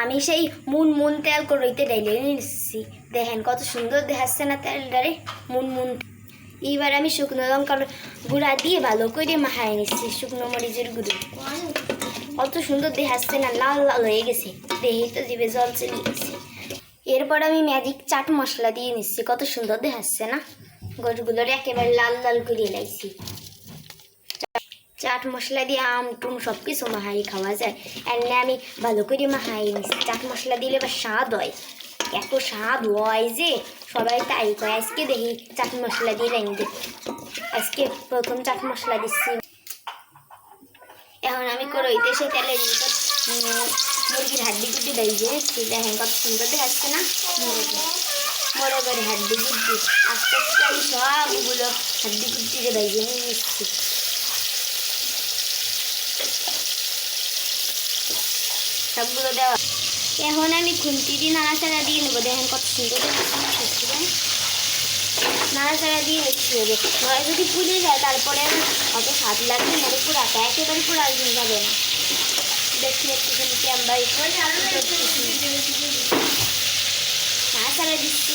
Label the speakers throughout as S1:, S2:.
S1: আমি সেই moon moon তেল করইতে ডাইলে নিচ্ছি দেখেন কত সুন্দর দেখাচ্ছে না তেলটারে? মুন মুন এইবার আমি শুকনো লঙ্কার গুঁড়া দিয়ে ভালো করে মাখায় নিচ্ছি শুকনো মরিচের গুঁড়ো। কত সুন্দর দেখাচ্ছে না, লাল লাল হয়ে গেছে। দেহে তো জিভে জল চলে গেছে। এরপর আমি ম্যাজিক চাট মশলা দিয়ে নিচ্ছি কত সুন্দর দেখাচ্ছে না? গোটগুলোর একেবারে লাল লাল করে লাইছি। চাট মশলা দিয়ে আম, টুম সব কিছু মাহাই খাওয়া যায়। এমনি আমি ভালো করে মাহাই নিচ্ছি চাট মশলা দিলে এবার স্বাদ হয়। এত স্বাদ হয় যে সবাই তাই কয়, আজকে দেখি চাট মশলা দিয়ে রাইন্দে আজকে প্রথম চাট মশলা দিচ্ছি। এখন আমি করইতে তেলের ভিতর মুরগির হাড্ডি গুড্ডি দেয় যে দেখেন কত সুন্দর দেখাচ্ছে না? বড় বড় হাড্ডি গুড্ডি আস্তে আস্তে আমি সবগুলো হাড্ডি ভেজে নিয়ে নিচ্ছি সবগুলো দেওয়া। এখন আমি খুন্তি দিয়ে নাড়াচাড়া দিয়ে নেব। দেখেন কত সুন্দর দেখাচ্ছে না নাড়াচাড়া দিয়ে নিচ্ছি হবে নয় যদি ফুলে যায়, তারপরে অত স্বাদ লাগবে না পুরাটা একেবারে পুরা যাবে না। দেখছি একটুখানি ক্যাম্বার নাড়াচাড়া দিচ্ছি।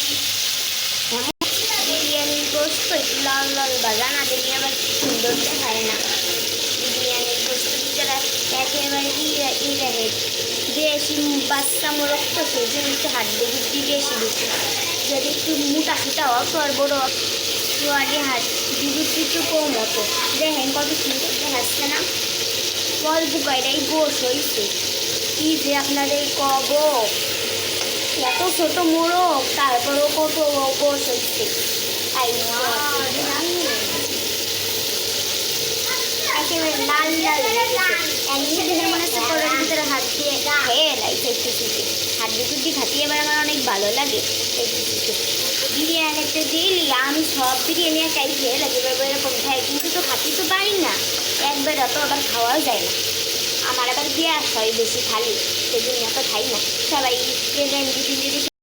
S1: বিরিয়ানির গোস্ত একটু লাল লাল বাজা না দিলে আবার সুন্দর দেখায় না বিরিয়ানির গোস্ত যারা একেবারে ইরা ইরা হেড বেশি বাচ্চা তো সেই জন্য একটু হাড্ডি গুড্ডি বেশি দিচ্ছে যদি একটু মোটা সুটা অত আর বড় সোয়ারি হাত গুড্ডি একটু কম হতো। দেখেন কত সুন্দর দেখাচ্ছে না? অল্প কয়টাই গোস হয়েছে কি যে আপনাদের কব এত ছোট মোরগ তারপরেও কত গোস হচ্ছে তাই একেবারে লাল লাল দেখে মনে হচ্ছে হাত দিয়ে খেয়ে লাগছে একটু শুকে হাড্ডি গুড্ডি খাতি এবার আমার অনেক ভালো লাগে। একটু বিরিয়ানি বিরিয়ানিতে দিলি আমি সব বিরিয়ানি একাই খেয়ে লাগে এবার এরকম খাই কিন্তু তো খাতি তো পারি না। একবার অত আবার খাওয়াও যায় না। আমার আবার গ্যাস হয় বেশি খালি, সেজন্য এত খাই না। সবাই তিন যদি